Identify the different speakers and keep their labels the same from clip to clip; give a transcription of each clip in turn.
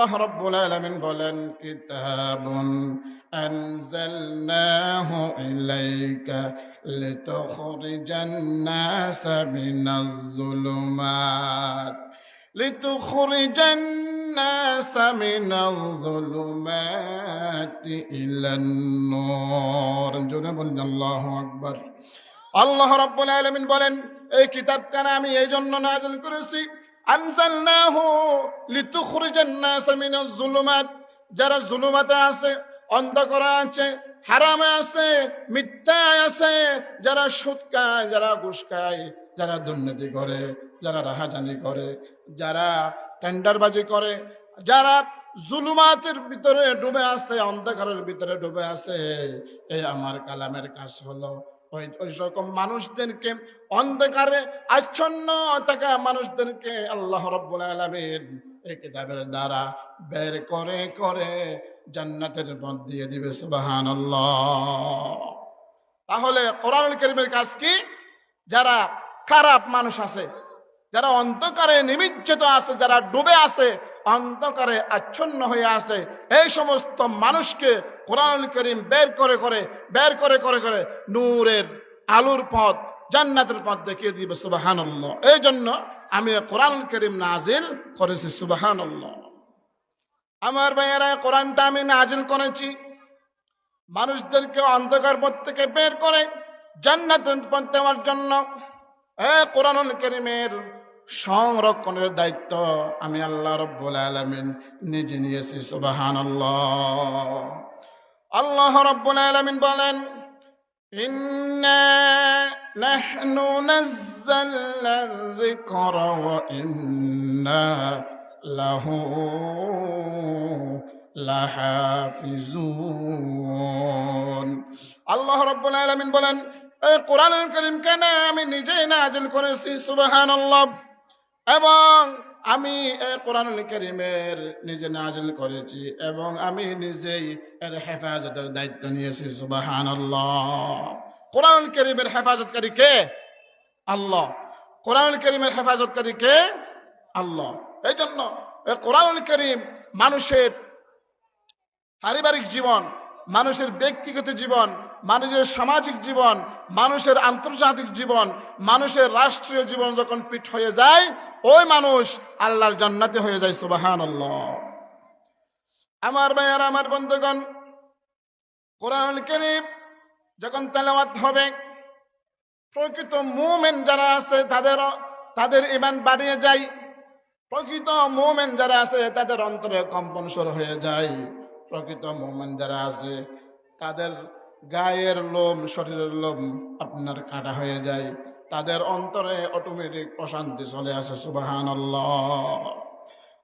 Speaker 1: আল্লাহ রব্বুল আলামিন বলেন কিতাবুন أنزلناه إليك لتخرج الناس من الظلمات لتخرج الناس من الظلمات إلى النور জোরে বলুন আল্লাহু আকবার আল্লাহ রাব্বুল আলামিন বলেন এই কিতাবখানা আমি এই জন্য নাযিল করেছি আনজালনাহু লিতুখরিজান নাস মিনাজ জুলুমাত, যারা জুলুমাতে আছে, অন্ধকার আছে, হারামে আছে, মিথ্যায় আছে, যারা সুদ খায়, যারা ঘুষ খায়, যারা দুর্নীতি করে, যারা রাহাজানি করে, যারা টেন্ডারবাজি করে, যারা জুলুমাতের ভিতরে ডুবে আছে, অন্ধকারের ভিতরে ডুবে আছে, এই আমার কালামের কাজ হলো ওই মানুষদেরকে অন্ধকারে, আচ্ছন্ন থাকা মানুষদেরকে আল্লাহ রব্বুল আলামিন এই কিতাবের দ্বারা বের করে করে জান্নাতের পথ দিয়ে দিবে সুবাহান তাহলে কোরআন করিমের কাজ কি? যারা খারাপ মানুষ আছে, যারা অন্ধকারে নিমিজ্জিত আছে, যারা ডুবে আছে অন্ধকারে আচ্ছন্ন হয়ে আছে। এই সমস্ত মানুষকে কোরআন করিম বের করে করে, বের করে করে করে নূরের আলুর পথ, জান্নাতের পথ দেখিয়ে দিবে সুবাহান এই জন্য আমি কোরআন করিম নাজিল করেছি সুবাহান আমার ভাইয়েরা কোরআনটা আমি নাজিল করেছি। মানুষদেরকে অন্ধকার পথ থেকে বের করে জান্নাতের পথ দেওয়ার জন্য। এ কোরআনুল করিমের সংরক্ষণের দায়িত্ব আমি আল্লাহ রব্বুল আলমিন নিজে নিয়েছি সুবাহান আল্লাহ রব্বুল আলমিন বলেন إنا نحن نزلنا الذكر وإنا له লাহাফিজুন আল্লাহ রাব্বুল আলামিন বলেন এই কোরআনুল কারীম কেন আমি নিজেই নাজিল করেছি সুবহানাল্লাহ এবং আমি এই কোরআনুল কারীমের নিজে নাজিল করেছি এবং আমি নিজেই এর হেফাজতের দায়িত্ব নিয়েছি, সুবহানাল্লাহ। কোরআনুল কারীমের হেফাজতকারী কে? আল্লাহ। কোরআনুল কারীমের হেফাজতকারী কে? আল্লাহ। এই জন্য এই কোরআনুল করিম মানুষের পারিবারিক জীবন, মানুষের ব্যক্তিগত জীবন মানুষের সামাজিক জীবন, মানুষের আন্তর্জাতিক জীবন, মানুষের রাষ্ট্রীয় জীবন যখন পিঠ হয়ে যায়, ওই মানুষ আল্লাহর জান্নাতে হয়ে যায় সুবাহান আমার ভাইয়ার, আমার বন্ধুগণ কোরআন করিম যখন তেলাওয়াত হবে, প্রকৃত মুমেন যারা আছে তাদের তাদের ইমান বাড়িয়ে যায়। প্রকৃত মোমেন যারা আছে তাদের অন্তরে কম্পন হয়ে যায়। প্রকৃত মোমেন যারা আছে তাদের গায়ের লোম শরীরের লোম আপনার কাটা হয়ে যায় তাদের অন্তরে অটোমেটিক প্রশান্তি চলে আসে সুবাহান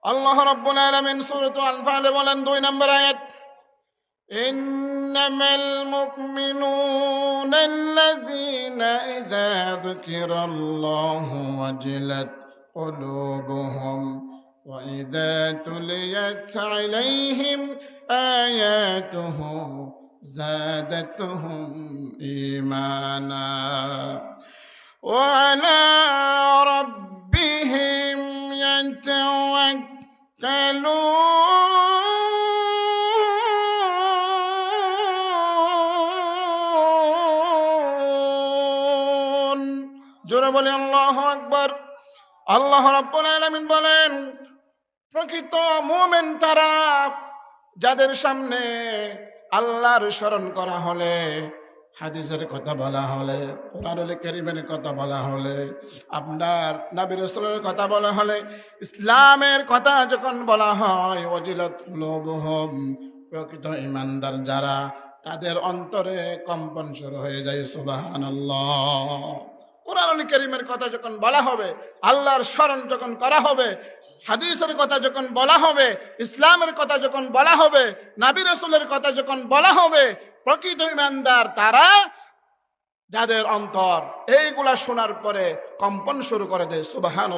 Speaker 1: আল্লাহ রব্বুল আলামিন সূরাতুল আনফালে বলেন দুই নম্বর আয়াত إنما المؤمنون الذين إذا ذكر الله وجلت قلوبهم وإذا تليت عليهم آياته زادتهم إيمانا وعلى ربهم يتوكلون জোরে বলে আল্লাহ আকবার আল্লাহ রাব্বুল আলামিন বলেন প্রকৃত মুমিন তারা যাদের সামনে আল্লাহর স্মরণ করা হলে, হাদিসের কথা বলা হলে, কোরআনুল কারীমের কথা বলা হলে, আপনার নবী রাসূলের কথা বলা হলে, ইসলামের কথা যখন বলা হয় অজিলত কুলুবুহুম, প্রকৃত ইমানদার যারা, তাদের অন্তরে কম্পন শুরু হয়ে যায়, সুবহানাল্লাহ। কোরআন করিমের কথা যখন বলা হবে, আল্লাহর স্মরণ যখন করা হবে হাদিসের কথা যখন বলা হবে ইসলামের কথা যখন বলা হবে নাবি রসুলের কথা যখন বলা হবে প্রকৃত ইমানদার তারা যাদের অন্তর এইগুলা শোনার পরে কম্পন শুরু করে দেয় সুবাহান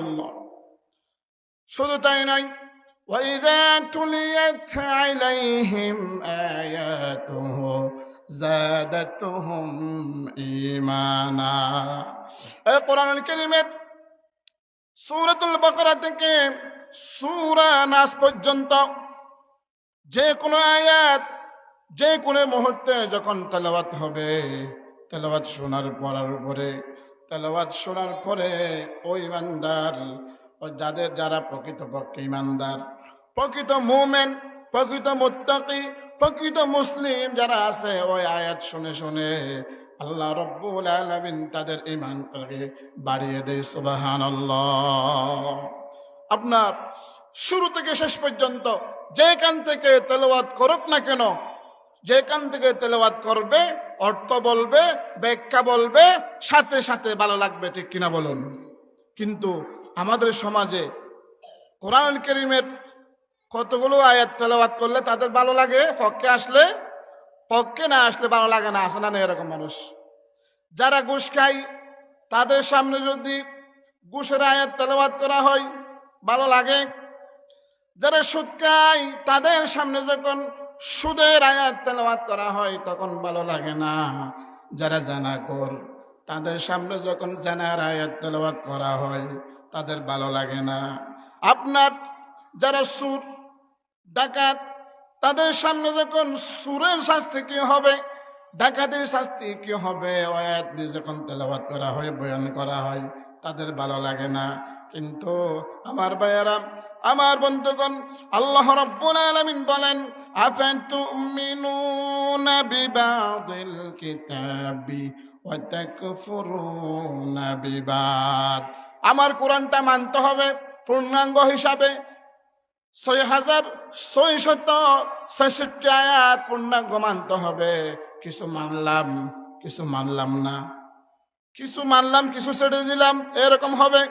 Speaker 1: শুধু তাই নয় وإذا تليت عليهم آياته زادتهم إيمانا এই কোরআনুল কারীমের সূরাতুল বাকারা থেকে সূরা নাস পর্যন্ত যে কোনো আয়াত, যে কোনো মুহূর্তে যখন তেলাওয়াত হবে, তেলাওয়াত শোনার পড়ার উপরে, তেলাওয়াত শোনার পরে ওই ইমানদার, ও যাদের যারা প্রকৃতপক্ষে ইমানদার, প্রকৃত মুমেন, প্রকৃত মুত্তাকি, প্রকৃত মুসলিম যারা আছে, ওই আয়াত শুনে শুনে আল্লাহ রব্বুল আলামিন তাদের ইমানটাকে বাড়িয়ে দেয়, সুবহানাল্লাহ। আপনার শুরু থেকে শেষ পর্যন্ত যেখান থেকে তেলাওয়াত করুক না কেন, যেখান থেকে তেলাওয়াত করবে, অর্থ বলবে, ব্যাখ্যা বলবে, সাথে সাথে ভালো লাগবে, ঠিক কিনা বলুন? কিন্তু আমাদের সমাজে কোরআন করিমের কতগুলো আয়াত তেলাওয়াত করলে তাদের ভালো লাগে? পক্ষে আসলে পক্ষে না আসলে ভালো লাগে না আসে না এরকম মানুষ। যারা ঘুষ খায়, তাদের সামনে যদি ঘুষের আয়াত তেলাওয়াত করা হয়, ভালো লাগে। যারা সুদ খায়, তাদের সামনে যখন সুদের আয়াত তেলাওয়াত করা হয়, তখন ভালো লাগে না। যারা জানা কর তাদের সামনে যখন জানার আয়াত তেলাওয়াত করা হয়, তাদের ভালো লাগে না। আপনার যারা সুর ডাকাত তাদের সামনে যখন সুরের শাস্তি কি হবে, ডাকাতির শাস্তি কি হবে যখন তেলাওয়াত করা হয়, বয়ান করা হয়, তাদের ভালো লাগে না। কিন্তু আমার ভাইয়ারা, আমার বন্ধুগণ, আল্লাহ রাব্বুল আলামিন বলেন, আফাতুমিনুনা বিবাদিল কিতাবি আমার কোরআনটা মানতে হবে, পূর্ণাঙ্গ হিসাবে। ছয় হাজার ছয় শত ছেষট্টি আয়াত পূর্ণাঙ্গ মানতে হবে। কিছু মানলাম কিছু মানলাম না। কিছু মানলাম, কিছু ছেড়ে দিলাম, এরকম হবে।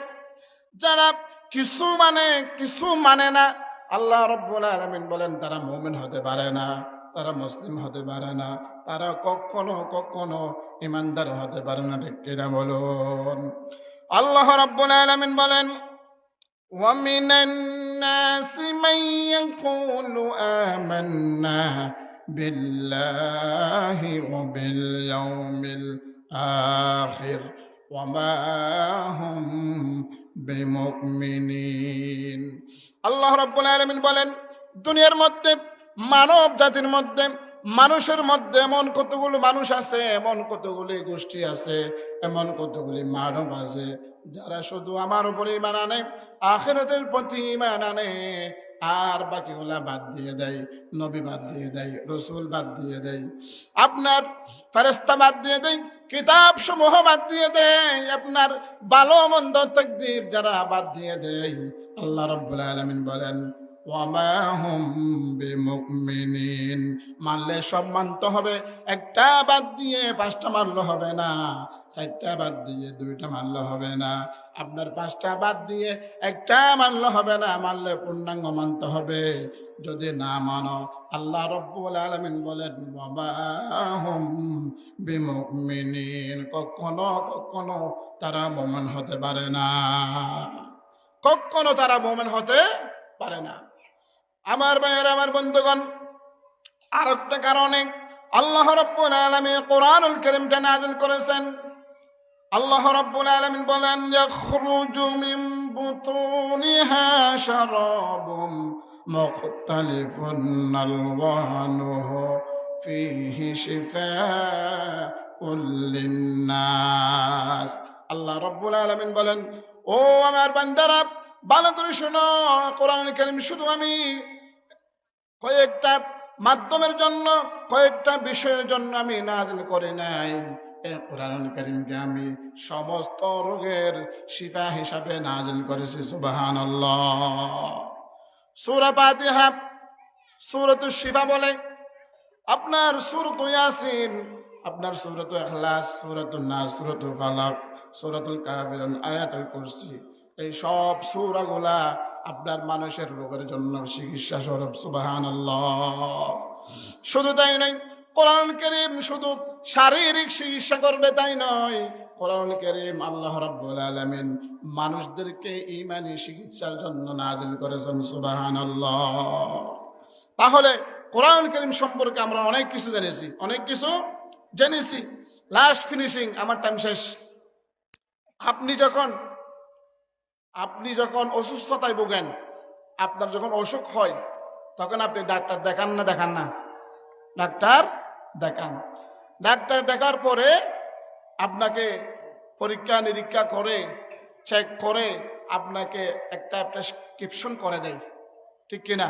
Speaker 1: যারা কিছু মানে কিছু মানে না, আল্লাহ রব্বুল আলমিন বলেন, তারা মুমিন হতে পারে না, তারা মুসলিম হতে পারে না, তারা কখনো কখনো ইমানদার হতে পারে না। ঠিক কিনা বলুন? আল্লাহ রব্বুল আলমিন বলেন ওয়ামিনান الناس من يقول آمنا بالله وباليوم الآخر وما هم بمؤمنين আল্লাহ রব্বুল আলামিন বলেন দুনিয়ার মধ্যে মানব জাতির মধ্যে মানুষের মধ্যে এমন কতগুলো মানুষ আছে, এমন কতগুলি গোষ্ঠী আছে, এমন কতগুলি মানব আছে, যারা শুধু আমার উপরে ইমান আনে, আখেরাতের প্রতি ইমান আনে, আর বাকিগুলা বাদ দিয়ে দেয়, নবী বাদ দিয়ে দেয়, রসুল বাদ দিয়ে দেয়, আপনার ফেরেস্তা বাদ দিয়ে দেয় কিতাব সমূহ বাদ দিয়ে দেয়, আপনার ভালো মন্দ তকদির যারা বাদ দিয়ে দেয়, আল্লাহ রব্বুল আলমিন বলেন মানলে সব মানতে হবে, একটা বাদ দিয়ে পাঁচটা মারলে হবে না, চারটা বাদ দিয়ে দুইটা মারলে হবে না। আপনার পাঁচটা বাদ দিয়ে একটা মানলে হবে না, মানলে পূর্ণাঙ্গ মানতে হবে। যদি না মানো, আল্লাহ রব্বুল আলমিন বলেন বিমুমিনিন কখনো কখনো তারা মোমেন হতে পারে না। কখনো তারা মোমেন হতে পারে না। আমার ভাইয়ের, আমার বন্ধুগণ আর একটা কারণে আল্লাহ রব্বুল আলমী কোরআনুল করিমটা নাজিল করেছেন। আল্লাহ রব্বুল আলমিন বলেন, ইয়াখরুজু মিন বুতুনিহা শারাবুম মুখতালিফুন আলওয়ানুহু ফীহি শিফাউল লিন্নাস। আল্লাহ রব্বুল আলমিন বলেন, ও আমার বান্দারা ভালো করে শোনো, কোরআন কারিম শুধু আমি। কয়েকটা মাধ্যমের জন্য, কয়েকটা বিষয়ের জন্য আমি নাজিল করে নাই। কোরআন কারিমকে আমি সমস্ত রোগের শিফা হিসাবে নাজিল করেছি সুবাহান সুরা পাতিহা সুরত শিফা বলে, আপনার সুরত ইয়াসিন, আপনার সুরত এখলাস সুরত নাস, সুরত ফালাক, সুরতুল কাবিরন আয়াতুল কুরসি। এই সব সুরাগুলা আপনার মানুষের রোগের জন্য চিকিৎসা স্বরূপ সুবাহান শুধু তাই নয়, কোরআন করিম শুধু শারীরিক চিকিৎসা করবে তাই নয়, কোরআন করিম আল্লাহ রাব্বুল আলামিন মানুষদেরকে ইমানি চিকিৎসার জন্য নাজিল করেছেন সুবাহান তাহলে কোরআন করিম সম্পর্কে আমরা অনেক কিছু জেনেছি, অনেক কিছু জেনেছি। লাস্ট ফিনিশিং আমার টাইম শেষ। আপনি যখন আপনি যখন অসুস্থতায় ভোগেন, আপনার যখন অসুখ হয়, তখন আপনি ডাক্তার দেখান না দেখান না? ডাক্তার দেখান। ডাক্তার দেখার পরে আপনাকে পরীক্ষা নিরীক্ষা করে চেক করে আপনাকে একটা প্রেসক্রিপশন করে দেয়। ঠিক কিনা?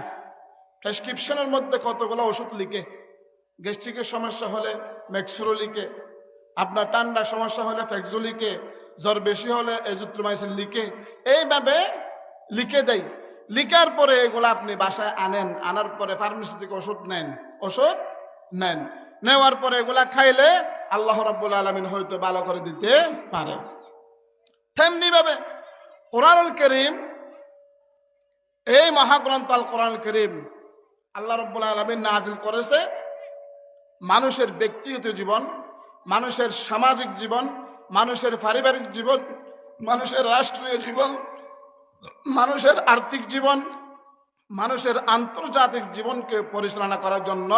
Speaker 1: প্রেসক্রিপশনের মধ্যে কতগুলো ওষুধ লিখে? গ্যাস্ট্রিকের সমস্যা হলে মেক্সুরো লিখে, আপনার ঠান্ডা সমস্যা হলে ফেক্সো লিখে জ্বর বেশি হলে এজুত্রমাইসিন লিখে, এইভাবে লিখে দেয় লিখার পরে এগুলো আপনি বাসায় আনেন, আনার পরে ফার্মেসি থেকে ওষুধ নেন ওষুধ নেন। নেওয়ার পরে এগুলা খাইলে আল্লাহ রাব্বুল আলমিন হয়তো ভালো করে দিতে পারে। তেমনি ভাবে কোরআনুল করিম, এই মহাগ্রন্থ আল কোরআন করিম আল্লাহ রব্বুল আলমিন নাজিল করেছে। মানুষের ব্যক্তিগত জীবন, মানুষের সামাজিক জীবন মানুষের পারিবারিক জীবন, মানুষের রাষ্ট্রীয় জীবন, মানুষের আর্থিক জীবন, মানুষের আন্তর্জাতিক জীবনকে পরিচালনা করার জন্য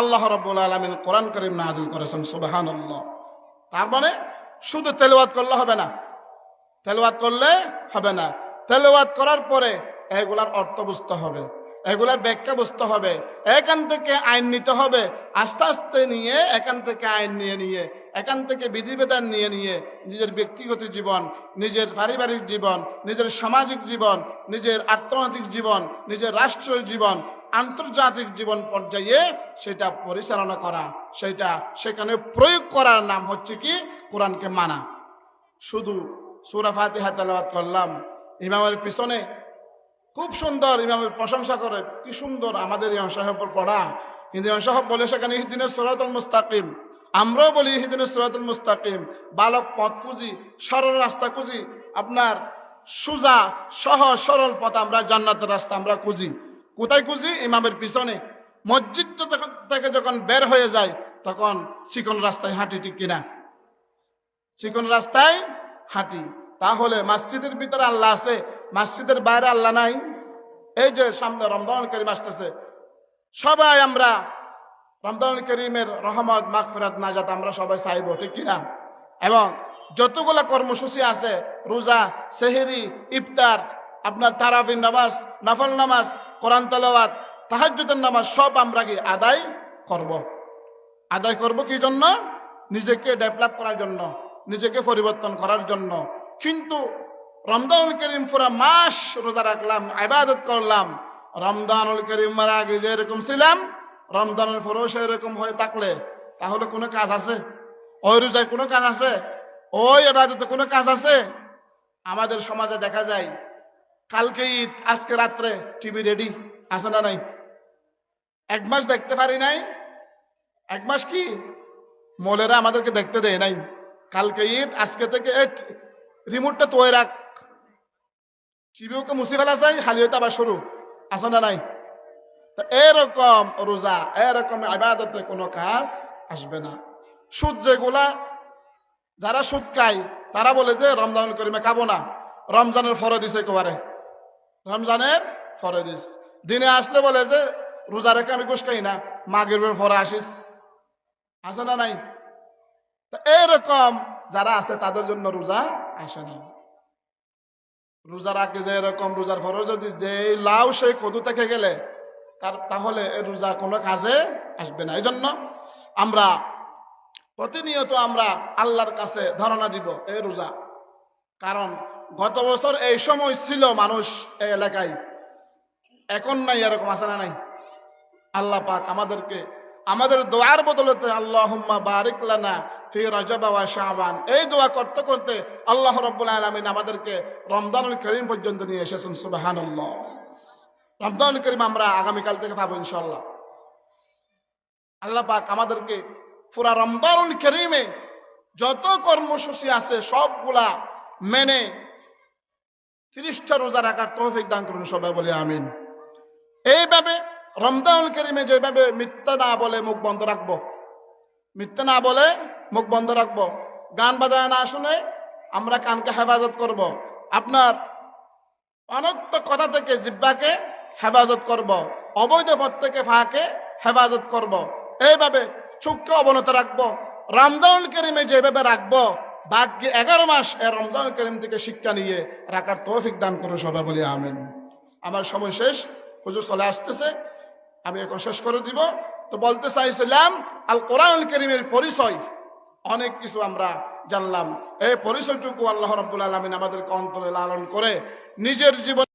Speaker 1: আল্লাহ রব্বুল আলমিন কোরআন করিম নাজিল করেছেন সুবাহান তার মানে শুধু তেলাওয়াত করলে হবে না। তেলাওয়াত করলে হবে না। তেলাওয়াত করার পরে এগুলার অর্থ বুঝতে হবে, এগুলার ব্যাখ্যা বুঝতে হবে, এখান থেকে আইন নিতে হবে, আস্তে আস্তে নিয়ে এখান থেকে আইন নিয়ে নিয়ে এখান থেকে বিধিবিধান নিয়ে নিয়ে নিজের ব্যক্তিগত জীবন, নিজের পারিবারিক জীবন, নিজের সামাজিক জীবন, নিজের আর্থনৈতিক জীবন, নিজের রাষ্ট্রীয় জীবন, আন্তর্জাতিক জীবন পর্যায়ে সেটা পরিচালনা করা। সেটা সেখানে প্রয়োগ করার নাম হচ্ছে কি? কোরআনকে মানা। শুধু সুরা ফাতিহা তেলাওয়াত করলাম, ইমামের পিছনে খুব সুন্দর ইমামের প্রশংসা করে, কি সুন্দর আমাদের ইমাম সাহেবের পড়া। কিন্তু ইমাম সাহেব বলে সেখানে ইহদিনের সরাতুল মুস্তাকিম। আমরাও বলি ইহদিনের সরাতুল মুস্তাকিম। বালক পথ খুঁজি, সরল রাস্তা খুঁজি, আপনার সুজা, সহজ, সরল পথ আমরা, জান্নাতের রাস্তা আমরা খুঁজি। কোথায় খুঁজি? ইমামের পিছনে। মসজিদ থেকে যখন বের হয়ে যায়, তখন চিকন রাস্তায় হাঁটি, ঠিক কিনা? চিকন রাস্তায় হাঁটি। তাহলে মসজিদের ভিতরে আল্লাহ আছে, মসজিদের বাইরে আল্লাহ নাই। এই যে সামনে রমদান করিম আসতেছে। সবাই আমরা রমদান করিমের রহমত, মাগফিরাত, নাজাত আমরা সবাই চাইব, ঠিক কিনা? এবং যতগুলো কর্মসূচি আছে, রোজা, সেহেরি, ইফতার, আপনার তারাবিন নামাজ, নাফল নামাজ, কোরআন তালাওয়াত, তাহাজ্জুদের নামাজ, সব আমরা কি আদায় করব। আদায় করব কি জন্য? নিজেকে ডেভেলপ করার জন্য, নিজেকে পরিবর্তন করার জন্য। কিন্তু রমদানুল করিম পুরা মাস রোজা রাখলাম আবাদত করলাম। রমদানুল করিম মারা আগে যেরকম ছিলাম রমদানের পরেও এরকম হয়ে থাকলে তাহলে কোনো কাজ আছে? ওই রোজায় কোনো কাজ আছে? ওই আবাদতে কোনো কাজ আছে? আমাদের সমাজে দেখা যায়, কালকে ঈদ, আজকে রাত্রে টিভি রেডি, আছে না নাই? এক মাস দেখতে পারি নাই। এক মাস কি? মলেরা আমাদেরকে দেখতে দেয় নাই। কালকে ঈদ, আজকে থেকে রিমোটটা তোয়ে রাখ। টিভিওকে মুছি ফেলা চাই খালি হইতে আবার শুরু, আছে না নাই? তো এরকম রোজা, এরকম আবাদতে কোনো কাজ আসবে না। সুদ যেগুলা, যারা সুদ খায়, তারা বলে যে রমজান করিমে খাব না। রমজানের ফরে দিছে একেবারে। রমজানের ফরে দিস দিনে আসলে বলে যে, রোজা রেখে আমি ঘুষ খাই না। মাগের ফরে আসিস। আছে না নাই? তো এরকম যারা আছে, তাদের জন্য রোজা আসে না। রোজার আগে যে এরকম রোজার ফরে যদি যে লাউ সেই কদু থেকে গেলে তার তাহলে রোজা কোনো কাজে আসবে না। এই জন্য আমরা প্রতিনিয়ত আমরা আল্লাহর কাছে ধারণা দিব এই রোজা। কারণ গত বছর এই সময় ছিল মানুষ এই এলাকায়। এখন নাই, এরকম আছে না নাই? আল্লাহ পাক আমাদেরকে, আমাদের দোয়ার বদলতে আল্লাহ বারিকলানা ফি রজব ওয়া শাবান, এই দোয়া করতে করতে আল্লাহ রব্বুল আলামিন আমাদেরকে রমজানুল করিম পর্যন্ত নিয়ে এসেছেন, সুবহানাল্লাহ। রমজানুল করিম আমরা আগামীকাল থেকে পাবো ইনশাল্লাহ আল্লাহ পাক আমাদেরকে পুরা রমজানুল করিমে যত কর্মসূচি আছে সবগুলা মেনে তিরিশটা রোজা রাখার তৌফিক দান করুন সবাই বলে আমিন এইভাবে রমজানুল করিমে যেভাবে মিথ্যা না বলে মুখ বন্ধ রাখব, মিথ্যা না বলে মুখ বন্ধ রাখব, গান বাজায় না শুনে আমরা কানকে হেফাজত করব। আপনার অনর্থ কথা থেকে জিব্বাকে হেফাজত করব। অবৈধ পথ থেকে ফাঁকে হেফাজত করব। এইভাবে চোখকে অবনত রাখব। রমজানুল করিমে যেভাবে রাখব বাকি এগারো মাস এই রমজানুল করিম থেকে শিক্ষা নিয়ে রাখার তৌফিক দান করুন সবাই বলি আমিন। আমার সময় শেষ। হুজুর চলে আসতেছে। আমি এখন শেষ করে দিব। তো বলতে চাইছিলাম, আল কোরআন করিমের পরিচয়। অনেক কিছু আমরা জানলাম। এই পরিচয়টুকু আল্লাহ রব্বুল আলমিন আমাদেরকে অন্তরে লালন করে নিজের জীবন